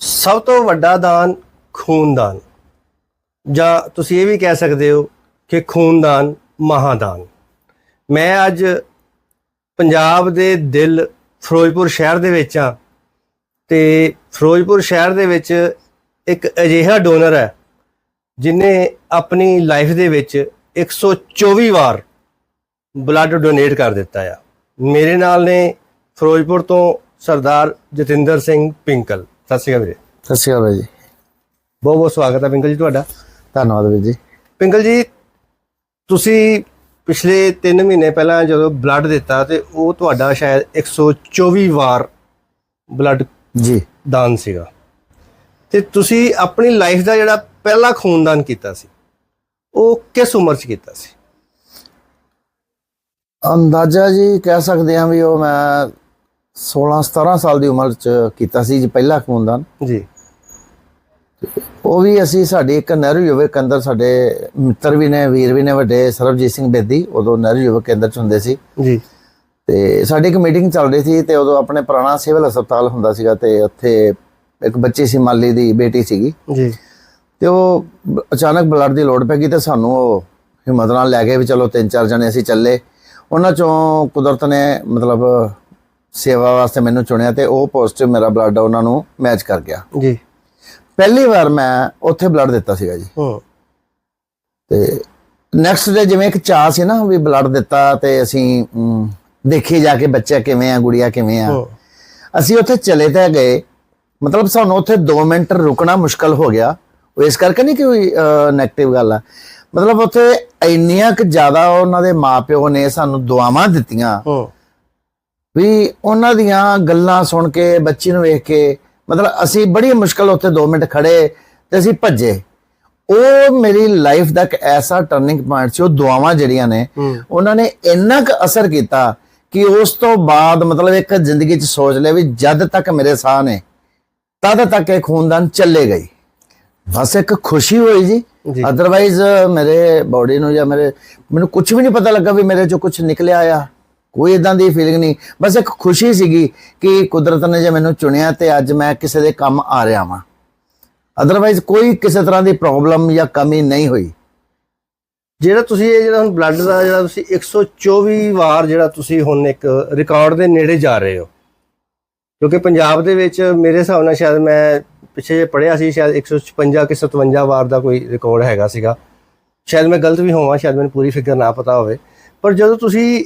ਸਭ ਤੋਂ ਵੱਡਾ ਦਾਨ ਖੂਨਦਾਨ। ਜਾਂ ਤੁਸੀਂ ਇਹ ਵੀ ਕਹਿ ਸਕਦੇ ਹੋ ਕਿ ਖੂਨਦਾਨ ਮਹਾਦਾਨ। ਮੈਂ ਅੱਜ ਪੰਜਾਬ ਦੇ ਦਿਲ ਫਿਰੋਜ਼ਪੁਰ ਸ਼ਹਿਰ ਦੇ ਵਿੱਚ ਆ ਤੇ ਫਿਰੋਜ਼ਪੁਰ ਸ਼ਹਿਰ ਦੇ ਵਿੱਚ ਇੱਕ ਅਜਿਹਾ ਡੋਨਰ ਹੈ ਜਿਨੇ ਆਪਣੀ ਲਾਈਫ ਦੇ ਵਿੱਚ 124 ਵਾਰ ਬਲੱਡ ਡੋਨੇਟ ਕਰ ਦਿੱਤਾ ਆ। ਮੇਰੇ ਨਾਲ ਨੇ ਫਿਰੋਜ਼ਪੁਰ ਤੋਂ ਸਰਦਾਰ ਜਤਿੰਦਰ ਸਿੰਘ ਪਿੰਕਲ। ਸਤਿ ਸ਼੍ਰੀ ਅਕਾਲ ਵੀਰੇ। ਸਤਿ ਸ਼੍ਰੀ ਅਕਾਲ ਜੀ। ਬਹੁਤ ਬਹੁਤ ਸਵਾਗਤ ਹੈ ਪਿੰਕਲ ਜੀ ਤੁਹਾਡਾ। ਧੰਨਵਾਦ ਵੀਰ ਜੀ। ਪਿੰਕਲ ਜੀ ਤੁਸੀਂ ਪਿਛਲੇ 3 ਮਹੀਨੇ ਪਹਿਲਾਂ ਜਦੋਂ ਬਲੱਡ ਦਿੱਤਾ ਤੇ ਉਹ ਤੁਹਾਡਾ ਸ਼ਾਇਦ 124 ਵਾਰ ਬਲੱਡ ਜੀ। ਦਾਨ ਸੀਗਾ। ਤੇ ਤੁਸੀਂ ਆਪਣੀ ਲਾਈਫ ਦਾ ਜਿਹੜਾ ਪਹਿਲਾ ਖੂਨਦਾਨ ਕੀਤਾ ਸੀ ਉਹ ਕਿਸ ਉਮਰ 'ਚ ਕੀਤਾ ਸੀ? ਅੰਦਾਜ਼ਾ ਜੀ ਕਹਿ ਸਕਦੇ ਹਾਂ ਵੀ ਉਹ ਮੈਂ 16 17 ਸਾਲ ਦੀ ਉਮਰ ਚ ਕੀਤਾ ਸੀ ਜੀ ਪਹਿਲਾ ਖੂਨਦਾਨ। ਜੀ। ਉਹ ਵੀ ਅਸੀਂ ਸਾਡੀ ਇੱਕ ਨਹਿਰੂ ਯੁਵਕ ਕੇਂਦਰ ਸਾਡੇ ਮਿੱਤਰ ਵੀ ਨੇ ਵੀਰ ਵੀ ਨੇ ਵੱਡੇ ਸਰਬਜੀਤ ਸਿੰਘ ਬੇਦੀ ਉਦੋਂ ਨਹਿਰੂ ਯੁਵਕ ਕੇਂਦਰ ਚ ਹੁੰਦੇ ਸੀ। ਜੀ। ਤੇ ਸਾਡੀ ਇੱਕ ਮੀਟਿੰਗ ਚੱਲ ਰਹੀ ਸੀ ਤੇ ਉਦੋਂ ਆਪਣੇ ਪੁਰਾਣਾ ਸਿਵਲ ਹਸਪਤਾਲ ਹੁੰਦਾ ਸੀਗਾ ਤੇ ਉੱਥੇ ਇੱਕ ਬੱਚੀ ਸੀ ਮਾਲੀ ਦੀ ਬੇਟੀ ਸੀਗੀ। ਜੀ। ਤੇ ਉਹ ਅਚਾਨਕ ਬਲੱਡ ਦੀ ਲੋੜ ਪੈ ਗਈ ਤੇ ਸਾਨੂੰ ਉਹ ਹਿੰਮਤ ਨਾਲ ਲੈ ਗਏ ਵੀ ਚਲੋ ਤਿੰਨ ਚਾਰ ਜਣੇ ਅਸੀਂ ਚੱਲੇ। ਉਹਨਾਂ ਚੋਂ ਕੁਦਰਤ ਨੇ ਮਤਲਬ ਸੇਵਾ ਵਾਸਤੇ ਮੈਨੂੰ ਚੁਣਿਆ ਤੇ ਉਹ ਪੋਜ਼ਿਟਿਵ ਮੇਰਾ ਬਲੱਡ ਉਹਨਾਂ ਨੂੰ ਮੈਚ ਕਰ ਗਿਆ। ਜੀ। ਪਹਿਲੀ ਵਾਰ ਮੈਂ ਉੱਥੇ ਬਲੱਡ ਦਿੱਤਾ ਸੀਗਾ ਜੀ। ਹੂੰ। ਤੇ ਨੈਕਸਟ ਡੇ ਜਿਵੇਂ ਇੱਕ ਚਾਹ ਸੀ ਨਾ ਵੀ ਬਲੱਡ ਦਿੱਤਾ ਤੇ ਅਸੀਂ ਦੇਖੀ ਜਾ ਕੇ ਬੱਚਾ ਕਿਵੇਂ ਆ ਗੁੜੀਆ ਕਿਵੇਂ ਆ। ਅਸੀਂ ਉੱਥੇ ਚਲੇ ਤਾਂ ਗਏ। ਮਤਲਬ ਸਾਨੂੰ ਉੱਥੇ 2 ਮਿੰਟ ਰੁਕਣਾ ਮੁਸ਼ਕਲ ਹੋ ਗਿਆ। ਉਹ ਇਸ ਕਰਕੇ ਨਹੀਂ ਕਿ ਕੋਈ 네ਗੇਟਿਵ ਗੱਲ ਆ। ਮਤਲਬ ਉੱਥੇ ਇੰਨੀਆਂ ਕਿ ਜ਼ਿਆਦਾ ਉਹਨਾਂ ਦੇ ਮਾਪਿਓ ਨੇ ਸਾਨੂੰ ਦੁਆਵਾਂ ਦਿੱਤੀਆਂ। ਹੂੰ। ਵੀ ਉਹਨਾਂ ਦੀਆਂ ਗੱਲਾਂ ਸੁਣ ਕੇ ਬੱਚੀ ਨੂੰ ਵੇਖ ਕੇ ਮਤਲਬ ਅਸੀਂ ਬੜੀ ਮੁਸ਼ਕਲ ਉੱਥੇ 2 ਮਿੰਟ ਖੜੇ ਤੇ ਅਸੀਂ ਭੱਜੇ। ਉਹ ਮੇਰੀ ਲਾਈਫ ਦਾ ਇੱਕ ਐਸਾ ਟਰਨਿੰਗ ਪੁਆਇੰਟ ਸੀ ਉਹ ਦੁਆਵਾਂ ਜਿਹੜੀਆਂ ਨੇ ਉਹਨਾਂ ਨੇ ਇੰਨਾ ਕੁ ਅਸਰ ਕੀਤਾ ਕਿ ਉਸ ਤੋਂ ਬਾਅਦ ਮਤਲਬ ਇੱਕ ਜ਼ਿੰਦਗੀ 'ਚ ਸੋਚ ਲਿਆ ਵੀ ਜਦ ਤੱਕ ਮੇਰੇ ਸਾਹ ਨੇ ਤਦ ਤੱਕ ਇਹ ਖੂਨਦਾਨ ਚੱਲੇ ਗਈ ਬਸ ਇੱਕ ਖੁਸ਼ੀ ਹੋਈ ਜੀ। ਜੀ। ਅਦਰਵਾਈਜ਼ ਮੇਰੇ ਬਾਡੀ ਨੂੰ ਜਾਂ ਮੇਰੇ ਮੈਨੂੰ ਕੁਝ ਵੀ ਨਹੀਂ ਪਤਾ ਲੱਗਾ ਵੀ ਮੇਰੇ ਚੋਂ ਕੁਝ ਨਿਕਲਿਆ ਆ। ਕੋਈ ਇਦਾਂ ਦੀ ਫੀਲਿੰਗ ਨਹੀਂ। ਬਸ ਇੱਕ ਖੁਸ਼ੀ ਸੀਗੀ ਕਿ ਕੁਦਰਤ ਨੇ ਜੇ ਮੈਨੂੰ ਚੁਣਿਆ ਤੇ ਅੱਜ ਮੈਂ ਕਿਸੇ ਦੇ ਕੰਮ ਆ ਰਿਹਾ ਵਾਂ। ਅਦਰਵਾਈਜ਼ ਕੋਈ ਕਿਸੇ ਤਰ੍ਹਾਂ ਦੀ ਪ੍ਰੋਬਲਮ ਜਾਂ ਕਮੀ ਨਹੀਂ ਹੋਈ। ਜਿਹੜਾ ਤੁਸੀਂ ਇਹ ਜਿਹੜਾ ਹੁਣ ਬਲੱਡ ਦਾ ਜਿਹੜਾ ਤੁਸੀਂ 124 ਵਾਰ ਜਿਹੜਾ ਤੁਸੀਂ ਹੁਣ ਇੱਕ ਰਿਕਾਰਡ ਦੇ ਨੇੜੇ ਜਾ ਰਹੇ ਹੋ। ਕਿਉਂਕਿ ਪੰਜਾਬ ਦੇ ਵਿੱਚ ਮੇਰੇ ਹਿਸਾਬ ਨਾਲ ਸ਼ਾਇਦ ਮੈਂ ਪਿੱਛੇ ਜੇ ਪੜਿਆ ਸੀ, ਸ਼ਾਇਦ 156 ਕਿ 57 ਵਾਰ ਦਾ ਕੋਈ ਰਿਕਾਰਡ ਹੈਗਾ ਸੀਗਾ। ਸ਼ਾਇਦ ਮੈਂ ਗਲਤ ਵੀ ਹੋਵਾਂ, ਸ਼ਾਇਦ ਮੈਨੂੰ ਪੂਰੀ ਫਿਕਰ ਨਾ ਪਤਾ ਹੋਵੇ। ਪਰ ਜਦੋਂ ਤੁਸੀਂ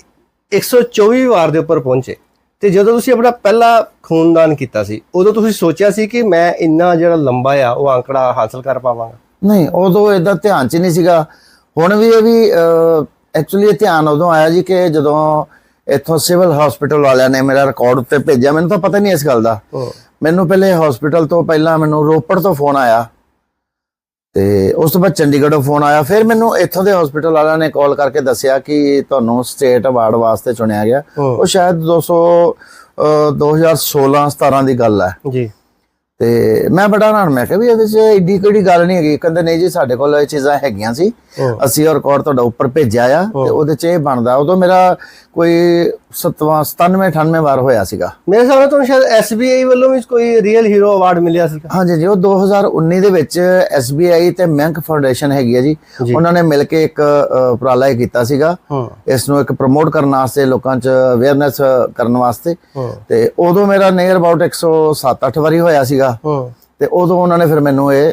124 ਵਾਰ ਦੇ ਉੱਪਰ ਪਹੁੰਚੇ। ਤੇ ਜਦੋਂ ਤੁਸੀਂ ਆਪਣਾ ਪਹਿਲਾ ਖੂਨਦਾਨ ਕੀਤਾ ਸੀ ਉਦੋਂ ਤੁਸੀਂ ਸੋਚਿਆ ਸੀ ਕਿ ਮੈਂ ਇੰਨਾ ਜਿਹੜਾ ਲੰਬਾ ਆ ਉਹ ਆંકੜਾ ਹਾਸਲ ਕਰ ਪਾਵਾਂਗਾ? ਨਹੀਂ ਉਦੋਂ ਇਦਾਂ ਧਿਆਨ 'ਚ ਨਹੀਂ ਸੀਗਾ। ਹੁਣ ਵੀ ਇਹ ਵੀ ਐਕਚੁਅਲੀ ਇਹ ਧਿਆਨ ਉਦੋਂ ਆਇਆ ਜੀ ਕਿ ਜਦੋਂ ਇੱਥੋਂ ਸਿਵਲ ਹਸਪੀਟਲ ਵਾਲਿਆਂ ਨੇ ਮੇਰਾ ਰਿਕਾਰਡ ਉੱਤੇ ਭੇਜਿਆ ਮੈਨੂੰ ਤਾਂ ਪਤਾ ਨਹੀਂ ਇਸ ਗੱਲ ਦਾ। ਮੈਨੂੰ ਪਹਿਲੇ ਹਸਪੀਟਲ ਤੋਂ ਪਹਿਲਾਂ ਮੈਨੂੰ ਰੋਪੜ ਤੋਂ ਫੋਨ ਆਇਆ। ਤੇ ਉਸ ਤੋਂ ਬਾਅਦ ਚੰਡੀਗੜ੍ਹੋਂ ਫੋਨ ਆਇਆ। ਫਿਰ ਮੈਨੂੰ ਇੱਥੋਂ ਦੇ ਹਸਪੀਟਲ ਵਾਲਿਆਂ ਨੇ ਕਾਲ ਕਰਕੇ ਦੱਸਿਆ ਕਿ ਤੁਹਾਨੂੰ ਸਟੇਟ ਅਵਾਰਡ ਵਾਸਤੇ ਚੁਣਿਆ ਗਿਆ। ਉਹ ਸ਼ਾਇਦ 200 ਅਹ, 2016 17 ਦੀ ਗੱਲ ਹੈ। ਜੀ। ਤੇ ਮੈਂ ਬੜਾ ਹੈਰਾਨ ਮੈਂ ਕਿਹਾ ਵੀ ਇਹਦੇ 'ਚ ਏਡੀ ਕਿਹੜੀ ਗੱਲ ਨਹੀਂ ਹੈਗੀ? ਕਹਿੰਦੇ ਨਹੀਂ ਜੀ ਸਾਡੇ ਕੋਲ ਇਹ ਚੀਜ਼ਾਂ ਹੈਗੀਆਂ ਸੀ। ਅਸੀਂ ਉਹ ਰਿਕਾਰਡ ਤੁਹਾਡਾ ਉੱਪਰ ਭੇਜਿਆ ਆ ਤੇ ਉਹਦੇ 'ਚ ਇਹ ਬਣਦਾ। ਉਦੋਂ ਮੇਰਾ ਕੋਈ 97 97 98 ਵਾਰ ਹੋਇਆ ਸੀਗਾ। ਮੇਰੇ ਹਿਸਾਬ ਨਾਲ ਤੁਹਾਨੂੰ ਸ਼ਾਇਦ SBI ਵੱਲੋਂ ਵੀ ਕੋਈ ਰੀਅਲ ਹੀਰੋ ਅਵਾਰਡ ਮਿਲਿਆ ਸੀਗਾ। ਹਾਂਜੀ ਜੀ ਉਹ 2019 ਦੇ ਵਿੱਚ SBI ਤੇ ਮੈਂਕ ਫਾਊਂਡੇਸ਼ਨ ਹੈਗੀ ਹੈ ਜੀ। ਉਹਨਾਂ ਨੇ ਮਿਲ ਕੇ ਇੱਕ ਉਪਰਾਲਾ ਇਹ ਕੀਤਾ ਸੀਗਾ। ਇਸ ਨੂੰ ਇੱਕ ਪ੍ਰਮੋਟ ਕਰਨ ਵਾਸਤੇ ਲੋਕਾਂ 'ਚ ਅਵੇਅਰਨੈਸ ਕਰਨ ਵਾਸਤੇ। ਤੇ ਉਦੋਂ ਮੇਰਾ ਨੀਅਰ ਅਬਾਊਟ 107 8 ਵਾਰੀ ਹੋਇਆ ਸੀਗਾ। ਹਾਂ। ਤੇ ਉਦੋਂ ਉਹਨਾਂ ਨੇ ਫਿਰ ਮੈਨੂੰ ਇਹ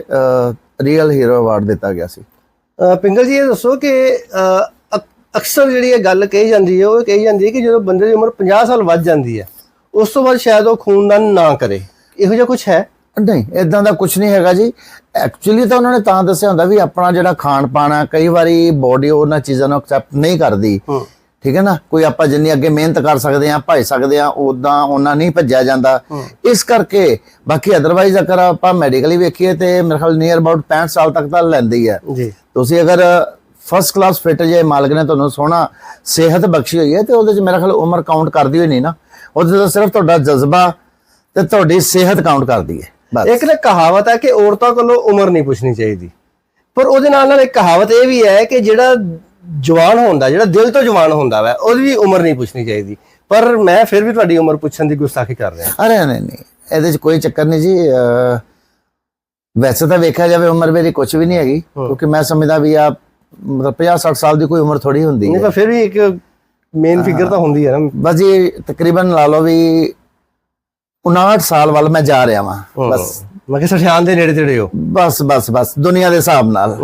ਰੀਅਲ ਹੀਰੋ ਅਵਾਰਡ ਦਿੱਤਾ ਗਿਆ ਸੀ। ਪਿੰਗਲ ਜੀ ਇਹ ਦੱਸੋ ਕਿ ਅਕਸਰ ਜਿਹੜੀ ਇਹ ਗੱਲ ਕਹੀ ਜਾਂਦੀ ਹੈ ਉਹ ਕਹੀ ਜਾਂਦੀ ਹੈ ਕਿ ਜਦੋਂ ਬੰਦੇ ਦੀ ਉਮਰ 50 ਸਾਲ ਵੱਧ ਜਾਂਦੀ ਹੈ ਉਸ ਤੋਂ ਬਾਅਦ ਸ਼ਾਇਦ ਉਹ ਖੂਨਦਾਨ ਨਾ ਕਰੇ। ਇਹੋ ਜਿਹਾ ਕੁਝ ਹੈ? ਨਹੀਂ ਇਦਾਂ ਦਾ ਕੁਝ ਨਹੀਂ ਹੈਗਾ ਜੀ। ਐਕਚੁਅਲੀ ਤਾਂ ਉਹਨਾਂ ਨੇ ਤਾਂ ਦੱਸਿਆ ਹੁੰਦਾ ਵੀ ਆਪਣਾ ਜਿਹੜਾ ਖਾਣ ਪਾਣ ਕਈ ਵਾਰੀ ਬੋਡੀ ਉਹਨਾਂ ਚੀਜ਼ਾਂ ਨੂੰ ਐਕਸੈਪਟ ਨਹੀਂ ਕਰਦੀ। ਠੀਕ ਹੈ ਨਾ? ਕੋਈ ਆਪਾਂ ਜਿੰਨੀ ਅੱਗੇ ਮਿਹਨਤ ਕਰ ਸਕਦੇ ਆ ਭੱਜ ਸਕਦੇ ਆ ਉਦਾਂ ਉਹਨਾਂ ਨਹੀਂ ਭੱਜਿਆ ਜਾਂਦਾ। ਇਸ ਕਰਕੇ ਬਾਕੀ ਅਦਰਵਾਈਜ਼ ਅਗਰ ਆਪਾਂ ਮੈਡੀਕਲੀ ਵੇਖੀਏ ਤੇ ਮੇਰੇ ਖਿਆਲ ਨੀਅਰ ਅਬਾਊਟ 65 ਸਾਲ ਤੱਕ ਤਾਂ ਲੈਂਦੀ ਹੈ। ਜੀ। ਤੁਸੀਂ ਅਗਰ ਫਸਟ ਕਲਾਸ ਫਿਟ ਜੇ ਮਾਲਕ ਨੇ ਤੁਹਾਨੂੰ ਸੋਹਣਾ ਸਿਹਤ ਬਖਸ਼ੀ ਹੋਈ ਹੈ ਤੇ ਉਹਦੇ 'ਚ ਮੇਰਾ ਖਿਆਲ ਉਮਰ ਕਾਊਂਟ ਕਰਦੀ ਹੋਈ ਨਹੀਂ ਨਾ। ਉਹਦੇ ਤਾਂ ਸਿਰਫ ਤੁਹਾਡਾ ਜਜ਼ਬਾ ਤੇ ਤੁਹਾਡੀ ਸਿਹਤ ਕਾਊਂਟ ਕਰਦੀ ਹੈ। ਬਸ। ਇੱਕ ਨਾ ਕਹਾਵਤ ਹੈ ਕਿ ਔਰਤਾਂ ਕੋਲੋਂ ਉਮਰ ਨਹੀਂ ਪੁੱਛਣੀ ਚਾਹੀਦੀ। ਪਰ ਉਹਦੇ ਨਾਲ ਨਾਲ ਇੱਕ ਕਹਾਵਤ ਇਹ ਵੀ ਹੈ ਕਿ ਜਿਹੜਾ ਜਵਾਨ ਹੁੰਦਾ ਜਿਹੜਾ ਦਿਲ ਤੋਂ ਜਵਾਨ ਹੁੰਦਾ ਵਾ ਉਹਦੀ ਵੀ ਉਮਰ ਨਹੀਂ ਪੁੱਛਣੀ ਚਾਹੀਦੀ। ਪਰ ਮੈਂ ਫਿਰ ਵੀ ਤੁਹਾਡੀ ਉਮਰ ਪੁੱਛਣ ਦੀ ਗੁਸਤਾਖੀ ਕਰ ਰਿਹਾ। ਅਰੇ ਨਹੀਂ ਨਹੀਂ ਇਹਦੇ 'ਚ ਕੋਈ ਚੱਕਰ ਨਹੀਂ ਜੀ ਵੈਸੇ ਤਾਂ ਵੇਖਿਆ ਜਾਵੇ ਉਮਰ ਮੇਰੀ ਕੁਝ ਵੀ ਨਹੀਂ ਹੈਗੀ ਕਿਉਂਕਿ ਮੈਂ ਸਮਝਦਾ ਵੀ ਆ ਮਤਲਬ 50 60 ਸਾਲ ਦੀ ਕੋਈ ਉਮਰ ਥੋੜੀ ਹੁੰਦੀ ਨਹੀਂ ਹੈ। ਪਰ ਫਿਰ ਵੀ ਇੱਕ ਮੇਨ ਫਿਗਰ ਤਾਂ ਹੁੰਦੀ ਹੈ ਨਾ। ਬਸ ਜੀ ਤਕਰੀਬਨ ਲਾ ਲਓ ਵੀ 59 ਸਾਲ ਵੱਲ ਮੈਂ ਜਾ ਰਿਹਾ ਵਾਂ ਬਸ। ਮੈਂ ਕਿਹਾ ਸਠਿਆਨ ਦੇ ਨੇੜੇ ਤੇੜੇ ਹੋ। ਬਸ ਬਸ ਬਸ ਦੁਨੀਆ ਦੇ ਹਿਸਾਬ ਨਾਲ।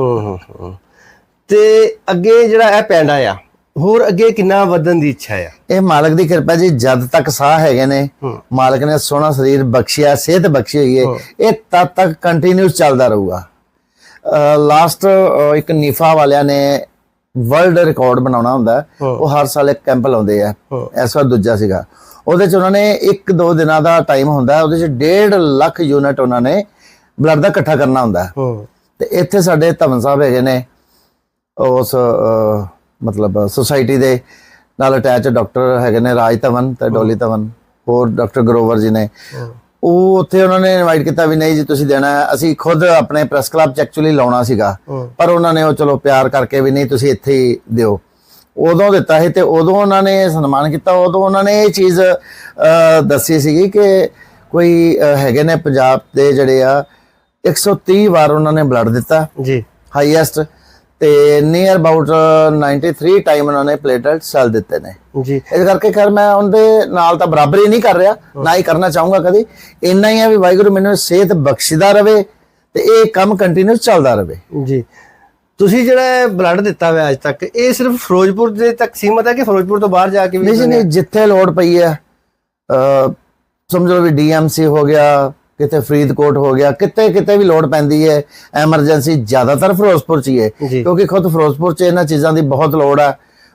ਤੇ ਅੱਗੇ ਜਿਹੜਾ ਇਹ ਪੈਂਡਾ ਆ ਹੋਰ ਅੱਗੇ ਕਿੰਨਾ ਵਧਣ ਦੀ ਇੱਛਾ ਆ? ਇਹ ਮਾਲਕ ਦੀ ਕਿਰਪਾ ਜੀ ਜਦ ਤੱਕ ਸਾਹ ਹੈਗੇ ਨੇ। ਮਾਲਕ ਨੇ ਸੋਹਣਾ ਸਰੀਰ ਬਖਸ਼ਿਆ ਸਿਹਤ ਬਖਸ਼ੀ ਹੋਈ ਹੈ। ਇਹ ਤਦ ਤੱਕ ਕੰਟੀਨਿਊਸ ਚੱਲਦਾ ਰਹੂਗਾ। ਲਾਸਟ ਇੱਕ ਨੀਫਾ ਵਾਲਿਆਂ ਨੇ ਵਰਲਡ ਰਿਕਾਰਡ ਬਣਾਉਣਾ ਹੁੰਦਾ। ਉਹ ਹਰ ਸਾਲ ਇੱਕ ਕੈਂਪ ਲਾਉਂਦੇ ਆ। ਵਾਰ ਦੂਜਾ ਸੀਗਾ। ਉਹਦੇ ਚ ਉਹਨਾਂ ਨੇ ਇੱਕ ਦੋ ਦਿਨਾਂ ਦਾ ਟਾਈਮ ਹੁੰਦਾ ਉਹਦੇ ਚ 1.5 ਲੱਖ ਯੂਨਿਟ ਉਹਨਾਂ ਨੇ ਬਲੱਡ ਦਾ ਇਕੱਠਾ ਕਰਨਾ ਹੁੰਦਾ। ਤੇ ਇੱਥੇ ਸਾਡੇ ਧਵਨ ਸਾਹਿਬ ਹੈਗੇ ਨੇ ਉਸ ਮਤਲਬ ਸੁਸਾਇਟੀ ਦੇ ਨਾਲ ਅਟੈਚ ਡਾਕਟਰ ਹੈਗੇ ਨੇ ਰਾਜ ਧਵਨ ਤੇ ਡੋਲੀ ਧਵਨ ਹੋਰ ਡਾਕਟਰ ਗਰੋਵਰ ਜੀ ਨੇ। ਉਹ ਉੱਥੇ ਉਹਨਾਂ ਨੇ ਇਨਵਾਈਟ ਕੀਤਾ ਵੀ ਨਹੀਂ ਜੀ ਤੁਸੀਂ ਦੇਣਾ ਅਸੀਂ ਖੁਦ ਆਪਣੇ ਪ੍ਰੈਸ ਕਲੱਬ ਚ ਐਕਚੁਅਲੀ ਲਾਉਣਾ ਸੀਗਾ। ਪਰ ਉਹਨਾਂ ਨੇ ਉਹ ਚਲੋ ਪਿਆਰ ਕਰਕੇ ਵੀ ਨਹੀਂ ਤੁਸੀਂ ਇੱਥੇ ਹੀ ਦਿਓ। ਉਦੋਂ ਦਿੱਤਾ ਸੀ ਤੇ ਉਦੋਂ ਉਹਨਾਂ ਨੇ ਸਨਮਾਨ ਕੀਤਾ। ਉਦੋਂ ਉਹਨਾਂ ਨੇ ਇਹ ਚੀਜ਼ ਦੱਸੀ ਸੀਗੀ ਕਿ ਕੋਈ ਹੈਗੇ ਨੇ ਪੰਜਾਬ ਦੇ ਜਿਹੜੇ ਆ 130 ਵਾਰ ਉਹਨਾਂ ਨੇ ਬਲੱਡ ਦਿੱਤਾ। ਜੀ। ਹਾਈਐਸਟ ਤੇ ਨੀਅਰ ਅਬਾਊਟ 93 ਟਾਈਮ ਉਹਨਾਂ ਨੇ ਪਲੇਟਡ ਸੈੱਲ ਦਿੱਤੇ ਨੇ। ਜੀ। ਇਸ ਕਰਕੇ ਖੈਰ ਮੈਂ ਉਹਦੇ ਨਾਲ ਤਾਂ ਬਰਾਬਰੀ ਨਹੀਂ ਕਰ ਰਿਹਾ ਨਾ ਹੀ ਕਰਨਾ ਚਾਹੂੰਗਾ ਕਦੀ। ਇੰਨਾ ਹੀ ਆ ਵੀ ਵਾਹਿਗੁਰੂ ਮੈਨੂੰ ਸਿਹਤ ਬਖਸ਼ਿਦਾ ਰਵੇ ਤੇ ਇਹ ਕੰਮ ਕੰਟੀਨਿਊਸ ਚੱਲਦਾ ਰਵੇ। ਜੀ। ਤੁਸੀਂ ਜਿਹੜਾ ਬਲੱਡ ਦਿੱਤਾ ਹੋਇਆ ਅੱਜ ਤੱਕ ਇਹ ਸਿਰਫ ਫਿਰੋਜ਼ਪੁਰ ਦੇ ਤੱਕ ਸੀਮਤ ਹੈ ਕਿ ਫਿਰੋਜ਼ਪੁਰ ਤੋਂ ਬਾਹਰ ਜਾ ਕੇ ਵੀ ਨਹੀਂ ਜਿੱਥੇ ਲੋੜ ਪਈ ਹੈ ਅ ਸਮਝ ਲਓ ਵੀ ਡੀਐਮਸੀ ਹੋ ਗਿਆ ਕਿਤੇ ਫਰੀਦਕੋਟ ਹੋ ਗਿਆ ਕਿਤੇ ਕਿਤੇ ਵੀ ਲੋੜ ਪੈਂਦੀ ਹੈ ਐਮਰਜੈਂਸੀ ਜ਼ਿਆਦਾਤਰ ਫਿਰੋਜ਼ਪੁਰ ਚ ਹੀ ਹੈ। ਕਿਉਂਕਿ ਖੁਦ ਫਿਰੋਜ਼ਪੁਰ ਚ ਇਹਨਾਂ ਚੀਜ਼ਾਂ ਦੀ ਬਹੁਤ ਲੋੜ ਹੈ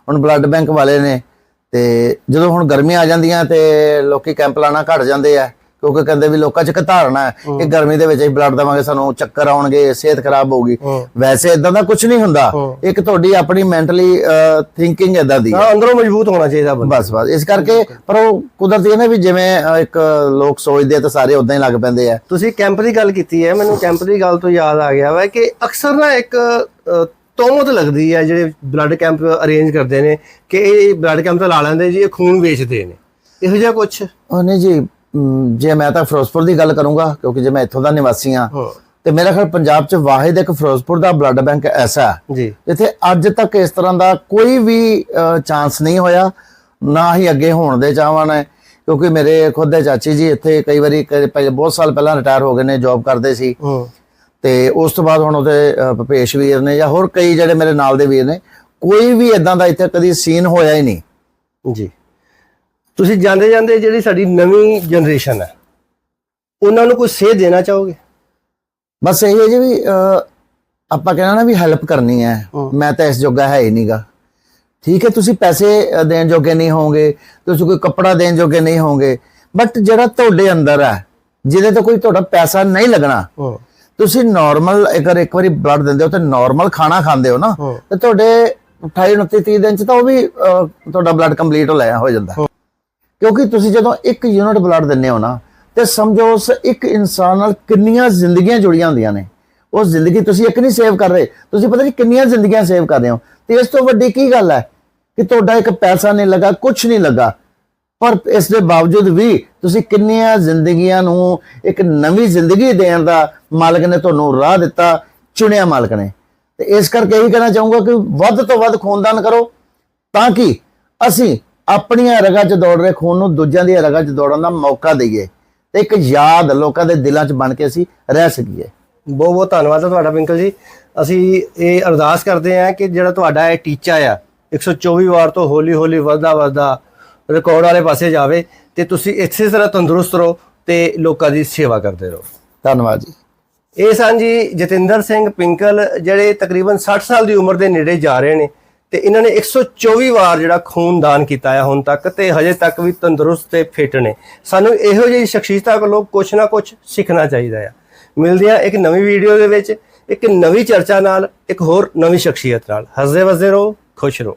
ਹੁਣ ਬਲੱਡ ਬੈਂਕ ਵਾਲੇ ਨੇ ਤੇ ਜਦੋਂ ਹੁਣ ਗਰਮੀਆਂ ਆ ਜਾਂਦੀਆਂ ਤੇ ਲੋਕੀ ਕੈਂਪ ਲਾਣਾ ਘਟ ਜਾਂਦੇ ਆ ਕਿਉਂਕਿ ਕਹਿੰਦੇ ਵੀ ਲੋਕਾਂ 'ਚ ਇੱਕ ਧਾਰਨਾ ਹੈ ਕਿ ਗਰਮੀ ਦੇ ਵਿੱਚ ਹੀ ਬਲੱਡ ਦੇਵਾਂਗੇ ਸਾਨੂੰ ਚੱਕਰ ਆਉਣਗੇ ਸਿਹਤ ਖਰਾਬ ਹੋਊਗੀ। ਵੈਸੇ ਇਦਾਂ ਦਾ ਕੁਝ ਨਹੀਂ ਹੁੰਦਾ। ਇੱਕ ਤੁਹਾਡੀ ਆਪਣੀ ਮੈਂਟਲੀ ਥਿੰਕਿੰਗ ਇਦਾਂ ਦੀ ਹੈ ਅੰਦਰੋਂ ਮਜ਼ਬੂਤ ਹੋਣਾ ਚਾਹੀਦਾ ਬੰਦਾ। ਬਸ ਬਸ। ਇਸ ਕਰਕੇ ਪਰ ਉਹ ਕੁਦਰਤੀ ਹੈ ਨਾ ਵੀ ਜਿਵੇਂ ਇੱਕ ਲੋਕ ਸੋਚਦੇ ਆ ਤਾਂ ਸਾਰੇ ਉਦਾਂ ਹੀ ਲੱਗ ਪੈਂਦੇ ਆ। ਤੁਸੀਂ ਕੈਂਪ ਦੀ ਗੱਲ ਕੀਤੀ ਹੈ। ਮੈਨੂੰ ਕੈਂਪ ਦੀ ਗੱਲ ਤੋਂ ਯਾਦ ਆ ਗਿਆ ਵਾ ਕਿ ਅਕਸਰ ਨਾ ਇੱਕ ਤੋਮਤ ਲੱਗਦੀ ਹੈ ਜਿਹੜੇ ਬਲੱਡ ਕੈਂਪ ਅਰੇਂਜ ਕਰਦੇ ਨੇ ਕਿ ਇਹ ਬਲੱਡ ਕੈਂਪ ਤਾਂ ਲਾ ਲੈਂਦੇ ਜੀ ਇਹ ਖੂਨ ਵੇਚਦੇ ਨੇ। ਇਹੋ ਜਿਹਾ ਕੁਝ ਉਹ ਨਹੀਂ ਜੀ ਜੇ ਮੈਂ ਤਾਂ ਫਿਰੋਜ਼ਪੁਰ ਦੀ ਗੱਲ ਕਰੂੰਗਾ ਕਿਉਂਕਿ ਜੇ ਮੈਂ ਇੱਥੋਂ ਦਾ ਨਿਵਾਸੀ ਹਾਂ ਤੇ ਮੇਰਾ ਖਿਆਲ ਪੰਜਾਬ 'ਚ ਵਾਹਿਦ ਇੱਕ ਫਿਰੋਜ਼ਪੁਰ ਦਾ ਬਲੱਡ ਬੈਂਕ ਐਸਾ ਜੀ। ਜਿੱਥੇ ਅੱਜ ਤੱਕ ਇਸ ਤਰ੍ਹਾਂ ਦਾ ਕੋਈ ਵੀ ਚਾਂਸ ਨਹੀਂ ਹੋਇਆ ਨਾ ਹੀ ਅੱਗੇ ਹੋਣ ਦੇ ਚਾਹਵਾਨ ਹੈ। ਕਿਉਂਕਿ ਮੇਰੇ ਖੁਦ ਦੇ ਚਾਚੀ ਜੀ ਇੱਥੇ ਕਈ ਵਾਰੀ ਬਹੁਤ ਸਾਲ ਪਹਿਲਾਂ ਰਿਟਾਇਰ ਹੋ ਗਏ ਨੇ ਜੌਬ ਕਰਦੇ ਸੀ। ਤੇ ਉਸ ਤੋਂ ਬਾਅਦ ਹੁਣ ਉਹਦੇ ਭੁਪੇਸ਼ ਵੀਰ ਨੇ ਜਾਂ ਹੋਰ ਕਈ ਜਿਹੜੇ ਮੇਰੇ ਨਾਲ ਦੇ ਵੀਰ ਨੇ ਕੋਈ ਵੀ ਇਦਾਂ ਦਾ ਇੱਥੇ ਕਦੀ ਸੀਨ ਹੋਇਆ ਹੀ ਨਹੀਂ। ਜੀ। ਤੁਸੀਂ ਜਾਂਦੇ ਜਾਂਦੇ ਜਿਹੜੀ ਸਾਡੀ ਨਵੀਂ ਜਨਰੇਸ਼ਨ ਹੈ ਉਹਨਾਂ ਨੂੰ ਕੋਈ ਸੇਧ ਦੇਣਾ ਚਾਹੋਗੇ? ਬਸ ਇਹ ਹੈ ਜੀ ਵੀ ਆਪਾਂ ਕਹਿਣਾ ਨਾ ਵੀ ਹੈਲਪ ਕਰਨੀ ਹੈ। ਮੈਂ ਤਾਂ ਇਸ ਜੋਗਾ ਹੈ ਹੀ ਨਹੀਂਗਾ। ਠੀਕ ਹੈ ਤੁਸੀਂ ਪੈਸੇ ਦੇਣ ਜੋਗੇ ਨਹੀਂ ਹੋਵੋਗੇ ਤੁਸੀਂ ਕੋਈ ਕੱਪੜਾ ਦੇਣ ਜੋਗੇ ਨਹੀਂ ਹੋਵੋਗੇ ਬਟ ਜਿਹੜਾ ਤੁਹਾਡੇ ਅੰਦਰ ਹੈ ਜਿਹਦੇ ਤੇ ਕੋਈ ਤੁਹਾਡਾ ਪੈਸਾ ਨਹੀਂ ਲੱਗਣਾ ਤੁਸੀਂ ਨਾਰਮਲ ਅਗਰ ਇੱਕ ਵਾਰੀ ਬਲੱਡ ਦਿੰਦੇ ਹੋ ਤੇ ਨਾਰਮਲ ਖਾਣਾ ਖਾਂਦੇ ਹੋ ਨਾ। ਤੇ ਤੁਹਾਡੇ 28 29 30 ਦਿਨ ਚ ਤਾਂ ਉਹ ਵੀ ਤੁਹਾਡਾ ਬਲੱਡ ਕੰਪਲੀਟ ਹੋ ਲਿਆ ਹੋ ਜਾਂਦਾ। ਕਿਉਂਕਿ ਤੁਸੀਂ ਜਦੋਂ ਇੱਕ ਯੂਨਿਟ ਬਲੱਡ ਦਿੰਦੇ ਹੋ ਨਾ, ਤੇ ਸਮਝੋ ਉਸ ਇੱਕ ਇਨਸਾਨ ਨਾਲ ਕਿੰਨੀਆਂ ਜ਼ਿੰਦਗੀਆਂ ਜੁੜੀਆਂ ਹੁੰਦੀਆਂ ਨੇ। ਉਹ ਜ਼ਿੰਦਗੀ ਤੁਸੀਂ ਇੱਕ ਨਹੀਂ ਸੇਵ ਕਰ ਰਹੇ, ਤੁਸੀਂ ਪਤਾ ਨਹੀਂ ਕਿੰਨੀਆਂ ਜ਼ਿੰਦਗੀਆਂ ਸੇਵ ਕਰ ਰਹੇ ਹੋ। ਤੇ ਇਸ ਤੋਂ ਵੱਡੀ ਕੀ ਗੱਲ ਹੈ ਕਿ ਤੁਹਾਡਾ ਇੱਕ ਪੈਸਾ ਨਹੀਂ ਲੱਗਾ ਕੁਝ ਨਹੀਂ ਲੱਗਾ। ਪਰ ਇਸ ਦੇ ਬਾਵਜੂਦ ਵੀ ਤੁਸੀਂ ਕਿੰਨੀਆਂ ਜ਼ਿੰਦਗੀਆਂ ਨੂੰ ਇੱਕ ਨਵੀਂ ਜ਼ਿੰਦਗੀ ਦੇਣ ਦਾ ਮਾਲਕ ਨੇ ਤੁਹਾਨੂੰ ਰਾਹ ਦਿੱਤਾ, ਚੁਣਿਆ ਮਾਲਕ ਨੇ। ਤੇ ਇਸ ਕਰਕੇ ਇਹੀ ਕਹਿਣਾ ਚਾਹੂੰਗਾ ਕਿ ਵੱਧ ਤੋਂ ਵੱਧ ਖੂਨਦਾਨ ਕਰੋ। ਤਾਂ ਕਿ ਅਸੀਂ ਆਪਣੀਆਂ ਰਗਾਂ 'ਚ ਦੌੜ ਰਹੇ ਖੂਨ ਨੂੰ ਦੂਜਿਆਂ ਦੀਆਂ ਰਗਾਂ 'ਚ ਦੌੜਨ ਦਾ ਮੌਕਾ ਦਈਏ। ਤੇ ਇੱਕ ਯਾਦ ਲੋਕਾਂ ਦੇ ਦਿਲਾਂ 'ਚ ਬਣ ਕੇ ਅਸੀਂ ਰਹਿ ਸਕੀਏ। ਬਹੁਤ ਬਹੁਤ ਧੰਨਵਾਦ ਤੁਹਾਡਾ ਪਿੰਕਲ ਜੀ। ਅਸੀਂ ਇਹ ਅਰਦਾਸ ਕਰਦੇ ਹਾਂ ਕਿ ਜਿਹੜਾ ਤੁਹਾਡਾ ਇਹ ਟੀਚਾ ਆ 124 ਵਾਰ ਤੋਂ ਹੌਲੀ ਹੌਲੀ ਵੱਧਦਾ ਵੱਧਦਾ ਰਿਕਾਰਡ ਵਾਲੇ ਪਾਸੇ ਜਾਵੇ ਤੇ ਤੁਸੀਂ ਇਸੇ ਤਰ੍ਹਾਂ ਤੰਦਰੁਸਤ ਰਹੋ ਤੇ ਲੋਕਾਂ ਦੀ ਸੇਵਾ ਕਰਦੇ ਰਹੋ। ਧੰਨਵਾਦ ਜੀ। ਇਹ ਸਨ ਜੀ ਜਤਿੰਦਰ ਸਿੰਘ ਪਿੰਕਲ ਜਿਹੜੇ ਤਕਰੀਬਨ 60 ਸਾਲ ਦੀ ਉਮਰ ਦੇ ਨੇੜੇ ਜਾ ਰਹੇ ਨੇ ਤੇ ਇਹਨਾਂ ਨੇ 124 ਵਾਰ ਜਿਹੜਾ ਖੂਨ ਦਾਨ ਕੀਤਾ ਹੈ ਹੁਣ ਤੱਕ ਤੇ ਹਜੇ ਤੱਕ ਵੀ ਤੰਦਰੁਸਤ ਤੇ ਫਿੱਟ ਨੇ। ਸਾਨੂੰ ਇਹੋ ਜਿਹੀ ਸ਼ਖਸੀਅਤਾਂ ਕੋਲੋਂ ਕੁਛ ਨਾ ਕੁਛ ਸਿੱਖਣਾ ਚਾਹੀਦਾ ਆ। ਮਿਲਦੇ ਆ ਇੱਕ ਨਵੀਂ ਵੀਡੀਓ ਦੇ ਵਿੱਚ, ਇੱਕ ਨਵੀਂ ਚਰਚਾ ਨਾਲ, ਇੱਕ ਹੋਰ ਨਵੀਂ ਸ਼ਖਸੀਅਤ ਨਾਲ। ਹੱਸਦੇ ਵਸਦੇ ਰਹੋ, ਖੁਸ਼ ਰਹੋ।